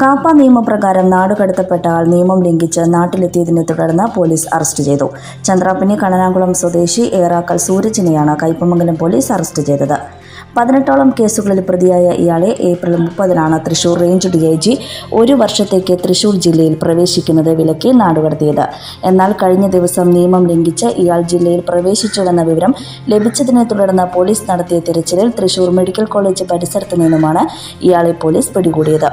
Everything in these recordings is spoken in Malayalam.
കാപ്പ നിയമപ്രകാരം നാടുകടത്തപ്പെട്ട ആൾ നിയമം ലംഘിച്ച് നാട്ടിലെത്തിയതിനെ തുടർന്ന് പോലീസ് അറസ്റ്റ് ചെയ്തു. ചന്ദ്രാപ്പിനി കണനാകുളം സ്വദേശി ഏറാക്കൽ സൂരജിനെയാണ് കയ്പമംഗലം പോലീസ് അറസ്റ്റ് ചെയ്തത്. പതിനെട്ടോളം കേസുകളിൽ പ്രതിയായ ഇയാളെ ഏപ്രിൽ മുപ്പതിനാണ് Thrissur range D I G ഒരു വർഷത്തേക്ക് തൃശൂർ ജില്ലയിൽ പ്രവേശിക്കുന്നത് വിലക്കി നാടുകടത്തിയത്. എന്നാൽ കഴിഞ്ഞ ദിവസം നിയമം ലംഘിച്ച് ഇയാൾ ജില്ലയിൽ പ്രവേശിച്ചുവെന്ന വിവരം ലഭിച്ചതിനെ തുടർന്ന് പോലീസ് നടത്തിയ തിരച്ചിലിൽ തൃശൂർ മെഡിക്കൽ കോളേജ് പരിസരത്ത് നിന്നുമാണ് ഇയാളെ പോലീസ് പിടികൂടിയത്.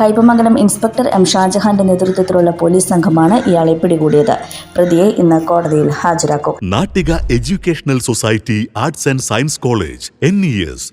കയ്പമംഗലം ഇൻസ്പെക്ടർ എം ഷാജഹാന്റെ നേതൃത്വത്തിലുള്ള പോലീസ് സംഘമാണ് ഇയാളെ പിടികൂടിയത്. പ്രതിയെ ഇന്ന് കോടതിയിൽ ഹാജരാക്കും. Nattika educational society arts and science college N E S